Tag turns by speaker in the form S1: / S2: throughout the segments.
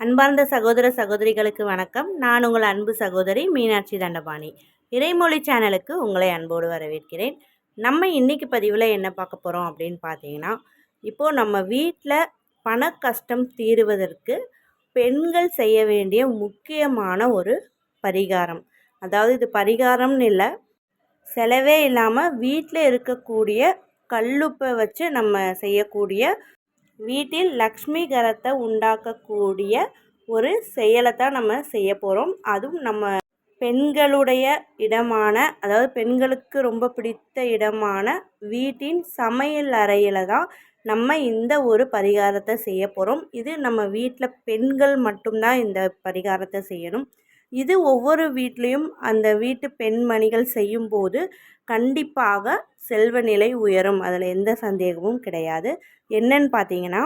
S1: அன்பார்ந்த சகோதர சகோதரிகளுக்கு வணக்கம். நான் உங்கள் அன்பு சகோதரி மீனாட்சி தண்டபாணி. இறைமொழி சேனலுக்கு உங்களை அன்போடு வரவேற்கிறேன். நம்ம இன்றைக்கி பதிவில் என்ன பார்க்க போகிறோம் அப்படின்னு பார்த்தீங்கன்னா இப்போது நம்ம வீட்டில் பண கஷ்டம் தீருவதற்கு பெண்கள் செய்ய வேண்டிய முக்கியமான ஒரு பரிகாரம். அதாவது இது பரிகாரம்னு இல்லை செலவே இல்லாமல் வீட்டில் இருக்கக்கூடிய கல்லுப்பை வச்சு நம்ம செய்யக்கூடிய வீட்டில் லக்ஷ்மி கரத்தை உண்டாக்கக்கூடிய ஒரு செயலை தான் நம்ம செய்ய போகிறோம் அதுவும் நம்ம பெண்களுடைய இடமான அதாவது பெண்களுக்கு ரொம்ப பிடித்த இடமான வீட்டின் சமையல் அறையில் தான் நம்ம இந்த ஒரு பரிகாரத்தை செய்ய போகிறோம் இது நம்ம வீட்டில் பெண்கள் மட்டும்தான் இந்த பரிகாரத்தை செய்யணும். இது ஒவ்வொரு வீட்லேயும் அந்த வீட்டு பெண்மணிகள் செய்யும்போது கண்டிப்பாக செல்வ நிலை உயரும். அதில் எந்த சந்தேகமும் கிடையாது. என்னன்னு பார்த்தீங்கன்னா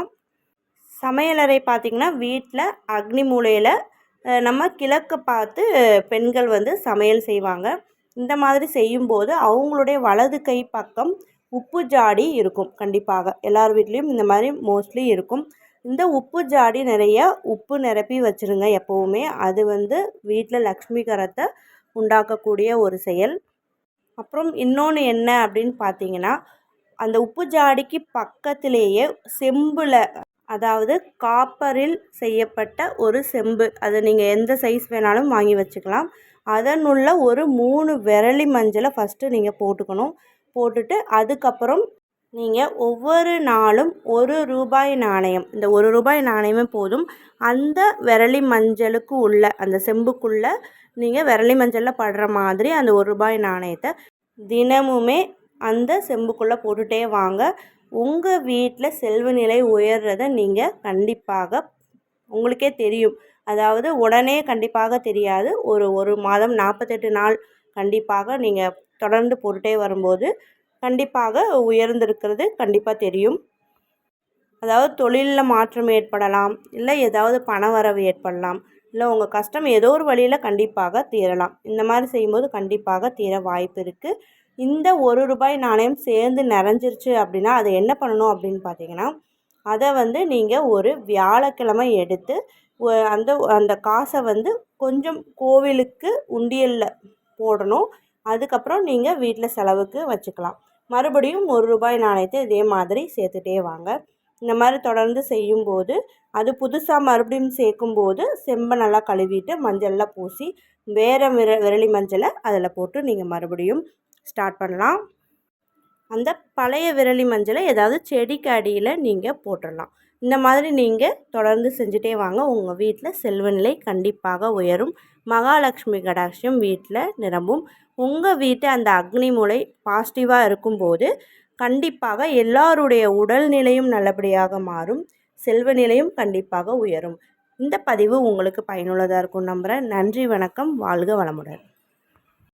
S1: சமையலறை பார்த்திங்கன்னா வீட்டில் அக்னி மூலையில் நம்ம கிழக்கு பார்த்து பெண்கள் வந்து சமையல் செய்வாங்க. இந்த மாதிரி செய்யும்போது அவங்களுடைய வலது கை பக்கம் உப்பு ஜாடி இருக்கும் கண்டிப்பாக. எல்லார் வீட்லேயும் இந்த மாதிரி மோஸ்ட்லி இருக்கும். இந்த உப்பு ஜாடி நிறைய உப்பு நிரப்பி வச்சுருங்க எப்போவுமே. அது வந்து வீட்டில் லக்ஷ்மி கரத்தை உண்டாக்கக்கூடிய ஒரு செயல். அப்புறம் இன்னொன்று என்ன அப்படின்னு பார்த்தீங்கன்னா அந்த உப்பு ஜாடிக்கு பக்கத்திலேயே செம்பில் அதாவது காப்பரில் செய்யப்பட்ட ஒரு செம்பு. அதை நீங்கள் எந்த சைஸ் வேணாலும் வாங்கி வச்சுக்கலாம். அதனுள்ள ஒரு மூணு விரலி மஞ்சளை ஃபஸ்ட்டு நீங்கள் போட்டுக்கணும். போட்டுட்டு அதுக்கப்புறம் நீங்கள் ஒவ்வொரு நாளும் ஒரு ரூபாய் நாணயம் இந்த ஒரு ரூபாய் நாணயமே போதும். அந்த விரலி மஞ்சளுக்கு உள்ள அந்த செம்புக்குள்ளே நீங்கள் விரலி மஞ்சளில் படுற மாதிரி அந்த ஒரு ரூபாய் நாணயத்தை தினமுமே அந்த செம்புக்குள்ளே போட்டுகிட்டே வாங்க. உங்கள் வீட்டில் செல்வ நிலை உயர்றதை நீங்கள் கண்டிப்பாக உங்களுக்கே தெரியும். அதாவது உடனே கண்டிப்பாக தெரியாது. ஒரு ஒரு மாதம் நாற்பத்தெட்டு நாள் கண்டிப்பாக நீங்கள் தொடர்ந்து போட்டுகிட்டே வரும்போது கண்டிப்பாக உயர்ந்திருக்கிறது கண்டிப்பாக தெரியும். அதாவது தொழிலில் மாற்றம் ஏற்படலாம் இல்லை ஏதாவது பண வரவு ஏற்படலாம் இல்லை உங்கள் கஷ்டம் ஏதோ ஒரு வழியில் கண்டிப்பாக தீரலாம். இந்த மாதிரி செய்யும்போது கண்டிப்பாக தீர வாய்ப்பு இருக்குது இந்த ஒரு ரூபாய் நாணயம் சேர்ந்து நிறைஞ்சிருச்சு அப்படின்னா அதை என்ன பண்ணணும் அப்படின்னு பார்த்தீங்கன்னா அதை வந்து நீங்கள் ஒரு வியாழக்கிழமை எடுத்து அந்த அந்த காசை வந்து கொஞ்சம் கோவிலுக்கு உண்டியலில் போடணும். அதுக்கப்புறம் நீங்கள் வீட்டில் செலவுக்கு வச்சுக்கலாம். மறுபடியும் ஒரு ரூபாய் நாணயத்தை இதே மாதிரி சேர்த்துட்டே வாங்க. இந்த மாதிரி தொடர்ந்து செய்யும்போது அது புதுசாக மறுபடியும் சேர்க்கும்போது செம்பை நல்லா கழுவிட்டு மஞ்சள்லாம் பூசி வேறு விர விரலி மஞ்சளை அதில் போட்டு நீங்கள் மறுபடியும் ஸ்டார்ட் பண்ணலாம். அந்த பழைய விரலி மஞ்சளை ஏதாவது செடிக்கு அடியில் நீங்கள் போட்டுடலாம். இந்த மாதிரி நீங்கள் தொடர்ந்து செஞ்சுட்டே வாங்க. உங்கள் வீட்டில் செல்வநிலை கண்டிப்பாக உயரும். மகாலட்சுமி கடாட்சியம் வீட்டில் நிரம்பும். உங்கள் வீட்டை அந்த அக்னி மூளை பாசிட்டிவாக இருக்கும்போது கண்டிப்பாக எல்லாருடைய உடல்நிலையும் நல்லபடியாக மாறும். செல்வநிலையும் கண்டிப்பாக உயரும். இந்த பதிவு உங்களுக்கு பயனுள்ளதாக இருக்கும் நம்புகிறேன் நன்றி வணக்கம். வாழ்க வளமுடன்.